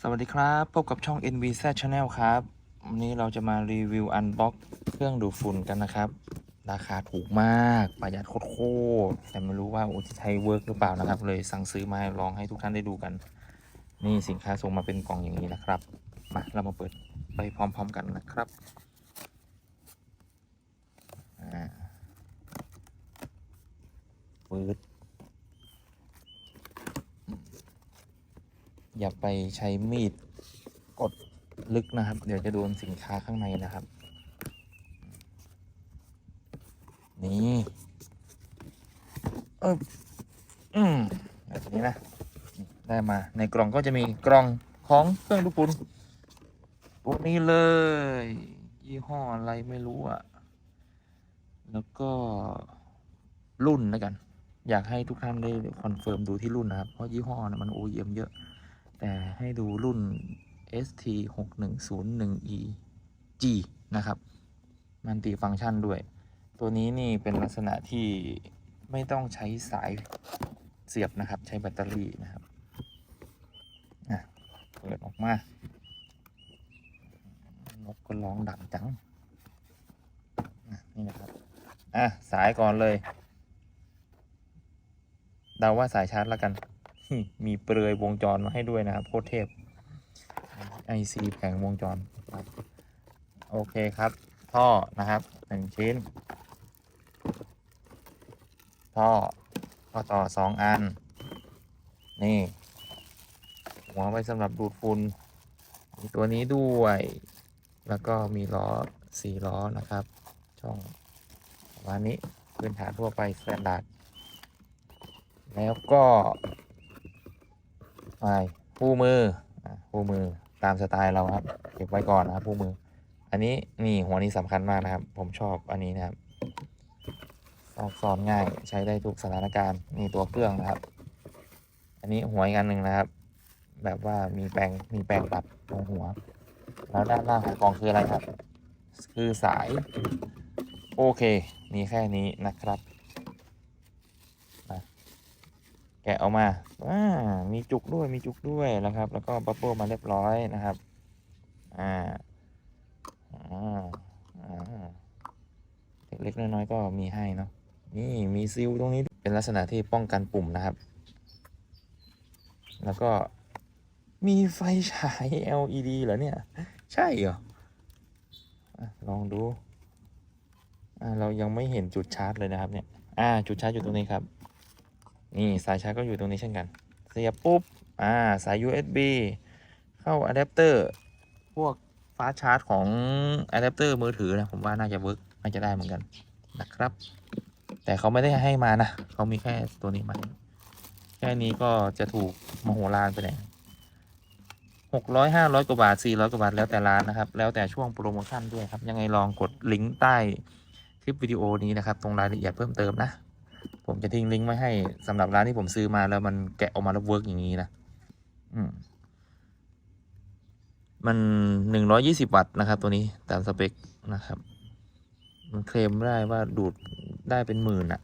สวัสดีครับ พบกับช่อง NVZ Channel ครับ วันนี้เราจะมารีวิวอันบ็อกเครื่องดูดฝุ่นกันนะครับ ราคาถูกมากประหยัดโคตรแต่ไม่รู้ว่าโอ้จะใช้เวิร์กหรือเปล่านะครับ เลยสั่งซื้อมาลองให้ทุกท่านได้ดูกัน นี่สินค้าส่งมาเป็นกล่องอย่างนี้นะครับ มาเรามาเปิดไปพร้อม ๆ กันนะครับอ่าเปิด อย่าไปใช้มีดกดลึกนะครับ เดี๋ยวจะโดนสินค้าข้างในนะครับ นี่เอออืมแบบนี้นะ ได้มาในกล่องก็จะมีกล่องของเครื่องดูดฝุ่นตัวนี้เลย ยี่ห้ออะไรไม่รู้อะแล้วก็รุ่นแล้วกัน อยากให้ทุกท่านได้คอนเฟิร์มดูที่รุ่นนะครับ เพราะยี่ห้อนะมัน OEM เยอะ แต่ให้ดูรุ่น ST 6 1 0 1 E G นะครับ มันติฟังก์ชันด้วย ตัวนี้นี่เป็นลักษณะที่ไม่ต้องใช้สายเสียบนะครับ ใช้แบตเตอรี่นะครับเปิดออกมานกก็ร้องดังจังนี่นะครับ อะ สายก่อนเลย เดาว่าสายชาร์จแล้วกัน มีเปลือยวงจรมาให้ด้วยนะครับโคตรเทพ IC แผงวงจร โอเคครับ ท่อนะครับหนึ่งชิ้น ท่อท่อต่อสองอัน นี่ หัวไว้สำหรับดูดฝุ่นมีตัวนี้ด้วย แล้วก็มีล้อสี่ล้อนะครับ ช่องประมานี้พื้นฐานทั่วไปสแตนดาร์ดแล้วก็ ไปคู่มืออะคู่มือตามสไตล์เราครับ เก็บไว้ก่อนนะครับคู่มือ อันนี้นี่หัวนี้สำคัญมากนะครับ ผมชอบอันนี้นะครับซอกซ้อนง่ายใช้ได้ทุกสถานการณ์นี่ตัวเครื่องนะครับ อันนี้หัวอีกอันหนึ่งนะครับ แบบว่ามีแปลงมีแปลงปรับตรงหัว แล้วด้านล่างของกล่องคืออะไรครับ คือสาย โอเคมีแค่นี้นะครับ แกะออกมาอ่ามีจุกด้วยมีจุกด้วยนะครับ แล้วก็บับเบิ้ลมาเรียบร้อยนะครับอ่าอ่าอ่าเล็กๆน้อยๆก็มีให้เนาะนี่มีซิลตรงนี้เป็นลักษณะที่ป้องกันปุ่มนะครับ แล้วก็มีไฟฉาย LED เหรอเนี่ย ใช่เหรอลองดู เรายังไม่เห็นจุดชาร์จเลยนะครับเนี่ย อ่า จุดชาร์จอยู่ตรงนี้ครับ นี่สายชาร์จก็อยู่ตรงนี้เช่นกัน เสียบปุ๊บ อ่า สาย USB เข้าอะแดปเตอร์ พวกฟ้าชาร์จของอะแดปเตอร์มือถือนะ ผมว่าน่าจะเวิร์กน่าจะได้เหมือนกันนะครับ แต่เขาไม่ได้ให้มานะ เขามีแค่ตัวนี้มาแค่นี้ก็จะถูกมโหฬารไปไหนหกร้อยห้าร้อยกว่าบาทสี่ร้อยกว่าบาท แล้วแต่ร้านนะครับ แล้วแต่ช่วงโปรโมชั่นด้วยครับ ยังไงลองกดลิงก์ใต้คลิปวิดีโอนี้นะครับ ตรงรายละเอียดเพิ่มเติมนะ ผมจะทิ้งลิงก์ไว้ให้สำหรับร้านที่ผมซื้อมาแล้วมันแกะออกมาแล้วเวิร์กอย่างนี้นะอืมมันหนึ่งร้อยี่สิบวัตต์นะครับ ตัวนี้ตามสเปคนะครับ มันเคลมได้ว่าดูดได้เป็นหมื่นอะ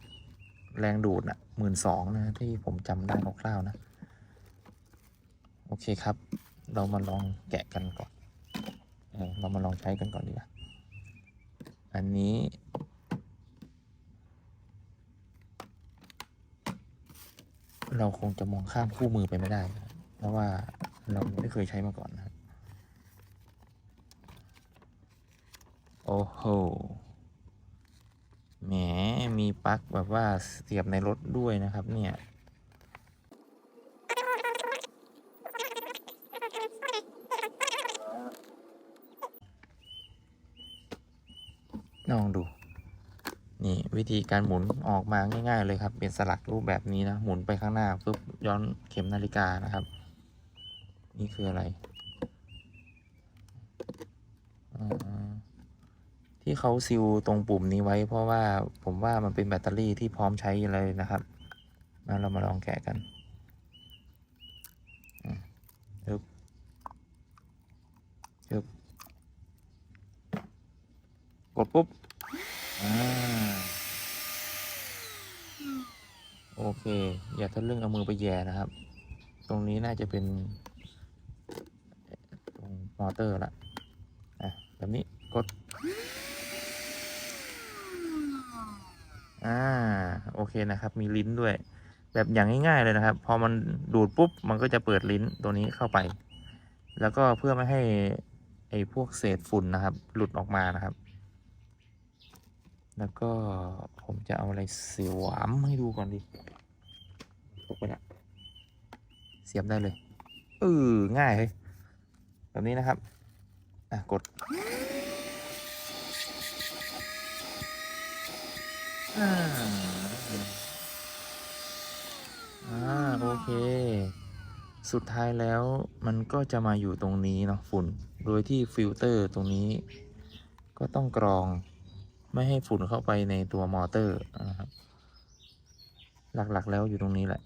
แรงดูดอะหมื่นสองนะ ที่ผมจำได้คร่าวๆนะ โอเคครับ เรามาลองแกะกันก่อนเออเรามาลองใช้กันก่อนดีกว่าอันนี้ เราคงจะมองข้ามคู่มือไปไม่ได้ เพราะว่าเราไม่เคยใช้มาก่อนนะครับโอ้โหแหมมีปลั๊กแบบว่าเสียบในรถด้วยนะครับ เนี่ยลองดู นี่วิธีการหมุนออกมาง่ายๆเลยครับ เป็นสลักรูปแบบนี้นะ หมุนไปข้างหน้าปุ๊บย้อนเข็มนาฬิกานะครับ นี่คืออะไร ที่เขาซิลตรงปุ่มนี้ไว้ เพราะว่าผมว่ามันเป็นแบตเตอรี่ที่พร้อมใช้เลยนะครับมาเรามาลองแกะกันอึบยึบกดปุ๊บ อ่า โอ เค อย่าทะลึ่งเอามือไปแย่นะครับ ตรงนี้น่าจะเป็นมอเตอร์ละอะแบบนี้กด อ่า โอเคนะครับ มีลิ้นด้วย แบบอย่างง่ายๆเลยนะครับ พอมันดูดปุ๊บ มันก็จะเปิดลิ้นตัวนี้เข้าไป แล้วก็เพื่อไม่ให้ไอ้พวกเศษฝุ่นนะครับ หลุดออกมานะครับ แล้วก็ผมจะเอาอะไรเสียมให้ดูก่อนดิ กไปละเสียบได้เลยเออง่ายเลยแบบนี้นะครับ อะ กดอ่าอ่าโอเค สุดท้ายแล้วมันก็จะมาอยู่ตรงนี้เนาะฝุ่น โดยที่ฟิลเตอร์ตรงนี้ ก็ต้องกรองไม่ให้ฝุ่นเข้าไปในตัวมอเตอร์นะครับ หลักๆแล้วอยู่ตรงนี้แหละ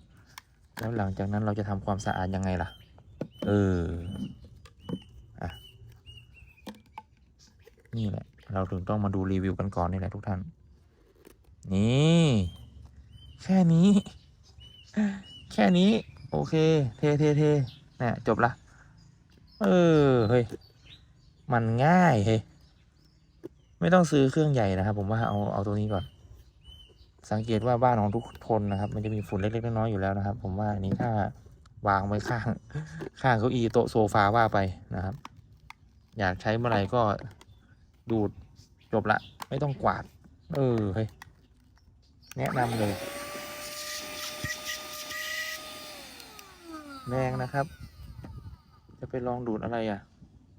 แล้วหลังจากนั้นเราจะทำความสะอาดยังไงล่ะ เอออะนี่แหละ เราถึงต้องมาดูรีวิวกันก่อนนี่แหละทุกท่าน นี่ แค่นี้ แค่นี้ โอเค เทเทเทเนี่ยจบละ เออ เฮ้ย มันง่ายเฮ้ย ไม่ต้องซื้อเครื่องใหญ่นะครับ ผมว่าเอาเอาตัวนี้ก่อน สังเกตว่าบ้านของทุกคนนะครับ มันจะมีฝุ่นเล็กๆน้อยๆอยู่แล้วนะครับ ผมว่าอันนี้ถ้าวางไว้ข้าง ข้างเก้าอี้โต๊ะโซฟาว่าไปนะครับ อยากใช้เมื่อไหร่ก็ดูดจบละ ไม่ต้องกวาด เออเฮ้ยแนะนำเลยแรงนะครับ จะไปลองดูดอะไรอะ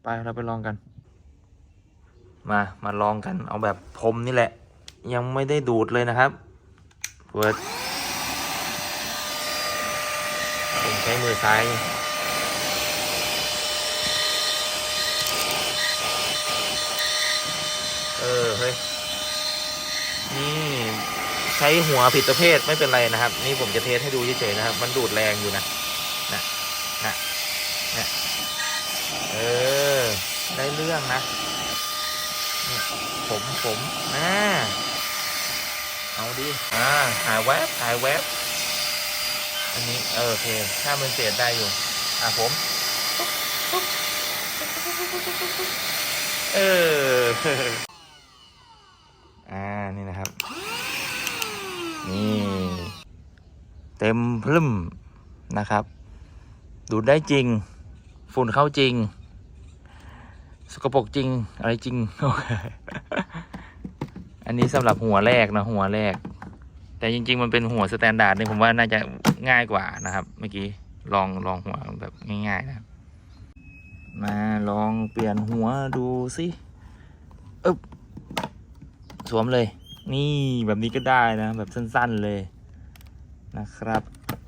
ไปเราไปลองกัน มามาลองกัน เอาแบบผมนี่แหละ ยังไม่ได้ดูดเลยนะครับ เปิดผมใช้มือซ้ายเออเฮ้ยนี่ใช้หัวผิดประเภทไม่เป็นไรนะครับ นี่ผมจะเทสให้ดูเฉยๆนะครับ มันดูดแรงอยู่นะนะนะนี่ยเออ ได้เรื่องนะผมผมนะ เอาดิ อ่า หายแวบหายแวบ อันนี้เออโอเคถ้ามันเศษได้อยู่ อะผม เออ อ่า นี่นะครับ นี่ เต็มพลึมนะครับ ดูดได้จริง ฝุ่นเข้าจริง สกปรกจริง อะไรจริงโอั อันนี้สำหรับหัวแรกนะหัวแรก แต่จริง ๆ มันเป็นหัวสแตนดาร์ดเนี่ยผมว่าน่าจะง่ายกว่านะครับ เมื่อกี้ลองลองหัวแบบง่ายๆนะมาลองเปลี่ยนหัวดูสิอึบสวมเลย นี่แบบนี้ก็ได้นะ แบบสั้นๆเลยนะครับ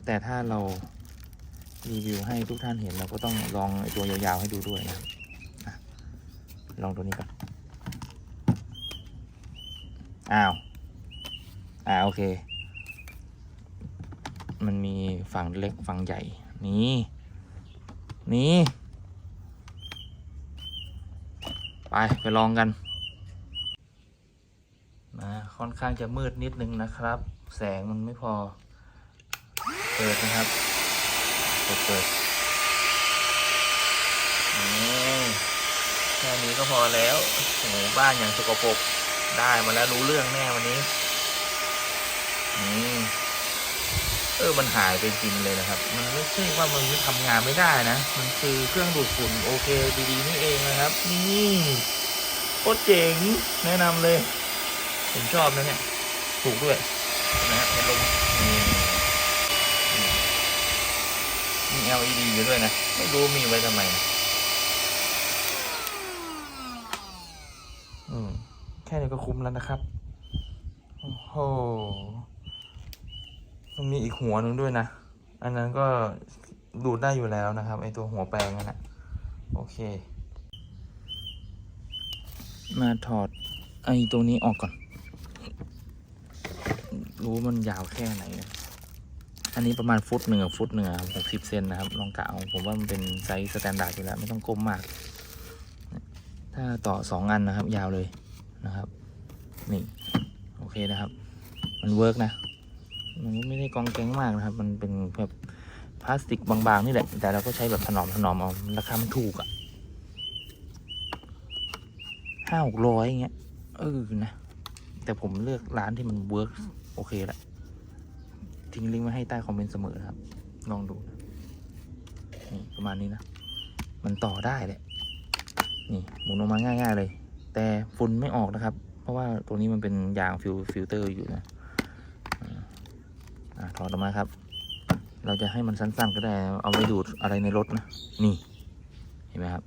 แต่ถ้าเรารีวิวให้ทุกท่านเห็นเราก็ต้องลองไอตัว ยาวๆให้ดูด้วยนะลองตัวนี้ก่อน อ้าว อ่าโอเค มันมีฝั่งเล็กฝั่งใหญ่ นี่ นี่ ไป ไปลองกันนะค่อนข้างจะมืดนิดนึงนะครับ แสงมันไม่พอ เปิดนะครับกดเปิดนี่แค่นี้ก็พอแล้วโอ้โหบ้านอย่างสกปรก ได้มาแล้วรู้เรื่องแน่วันนี้นี่เออ มันหายไปจริงเลยนะครับ มันไม่ใช่ว่ามันทำงานไม่ได้นะ มันคือเครื่องดูดฝุ่นโอเคดีๆนี่เองนะครับ นี่โคตรเจ๋งแนะนำเลย ผมชอบนะเนี่ย ถูกด้วยนะฮะพัดลมนี่มี LED อยู่ด้วยนะ ไม่รู้มีไว้ทำไมนะอืม แค่นี้ก็คุ้มแล้วนะครับ โอ้โหมันมีอีกหัวหนึ่งด้วยนะ อันนั้นก็ดูดได้อยู่แล้วนะครับไอตัวหัวแปลงนั่นนะโอเค มาถอดไอตัวนี้ออกก่อน รู้มันยาวแค่ไหน อันนี้ประมาณฟุตหนึ่งฟุตหนึ่งหกสิบเซนนะครับลองกะเอาผมว่ามันเป็นไซส์สแตนดาร์ดอยู่แล้ว ไม่ต้องก้มมาก ถ้าต่อสองอันนะครับ ยาวเลย นะครับนี่โอเคนะครับ มันเวิร์กนะมันไม่ได้กองแกงมากนะครับ มันเป็นแบบพลาสติกบางๆนี่แหละ แต่เราก็ใช้แบบถนอมถนอมเอาราคามันถูกอะ่ะห้าหกร้อยอย่างเงี้ยเออนะแต่ผมเลือกร้านที่มันเวิร์กโอเคละทิ้งลิงก์ไว้ให้ใต้คอมเมนต์เสมอครับ ลองดูนะนี่ประมาณนี้นะ มันต่อได้แหละนี่หมุนออกมาง่าย ๆ เลย แต่ฝุ่นไม่ออกนะครับ เพราะว่าตัวนี้มันเป็นยางฟิลฟิลเตอร์อยู่นะอถอดออกมาครับ เราจะให้มันสั้นๆก็ได้ เอาไว้ดูดอะไรในรถนะ นี่ เห็นไหมครับ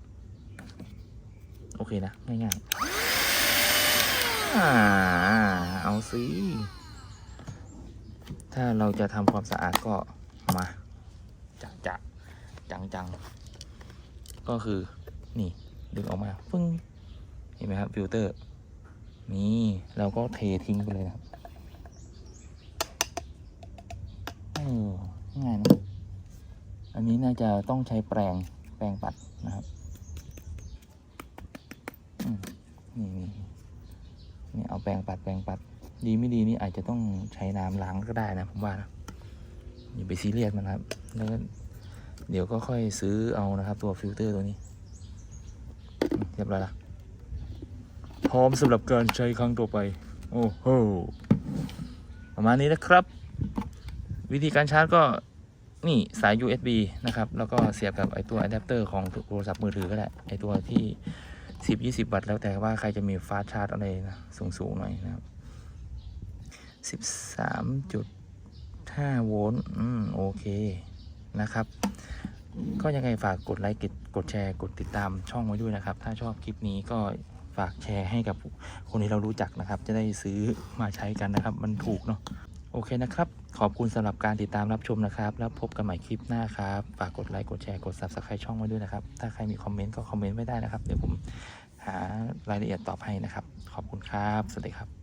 โอเคนะ ง่ายๆเอาสิ ถ้าเราจะทำความสะอาดก็มาจะจะจังจังๆก็คือ นี่ ดึงออกมาฟึ้ง ห็นไหมครับฟิลเตอร์นี่เราก็เททิ้งไปเลยครับเออง่ายนะอันนี้น่าจะต้องใช้แปรงแปรงปัดนะครับนี่นี่นี่เอาแปรงปัดแปรงปัด ดีไม่ดีนี่อาจจะต้องใช้น้ำล้างก็ได้นะผมว่านะอย่าไปซีเรียสมันครับ แล้วก็เดี๋ยวก็ค่อยซื้อเอานะครับ ตัวฟิลเตอร์ตัวนี้เรียบร้อยละ พร้อมสำหรับการใช้ครั้งต่อไป โอ้โห ประมาณนี้นะครับ วิธีการชาร์จก็นี่สาย USB นะครับ แล้วก็เสียบกับไอตัวอะแดปเตอร์ของโทรศัพท์มือถือก็ได้ ไอตัวที่ 10 20 วัตต์แล้วแต่ว่าใครจะมีฟาสชาร์จอะไรนะ สูงๆหน่อยนะครับ13.5 โวลต์ อืม โอเค นะครับ ก็ยังไงฝากกดไลค์ กดกดแชร์ กดติดตามช่องไว้ด้วยนะครับ ถ้าชอบคลิปนี้ก็ ฝากแชร์ให้กับคนที่เรารู้จักนะครับ จะได้ซื้อมาใช้กันนะครับ มันถูกเนาะโอเคนะครับ ขอบคุณสำหรับการติดตามรับชมนะครับ แล้วพบกันใหม่คลิปหน้าครับ ฝากกดไลค์กดแชร์กด subscribe ช่องไว้ด้วยนะครับ ถ้าใครมีคอมเมนต์ก็คอมเมนต์ไว้ได้นะครับ เดี๋ยวผมหารายละเอียดตอบให้นะครับ ขอบคุณครับ สวัสดีครับ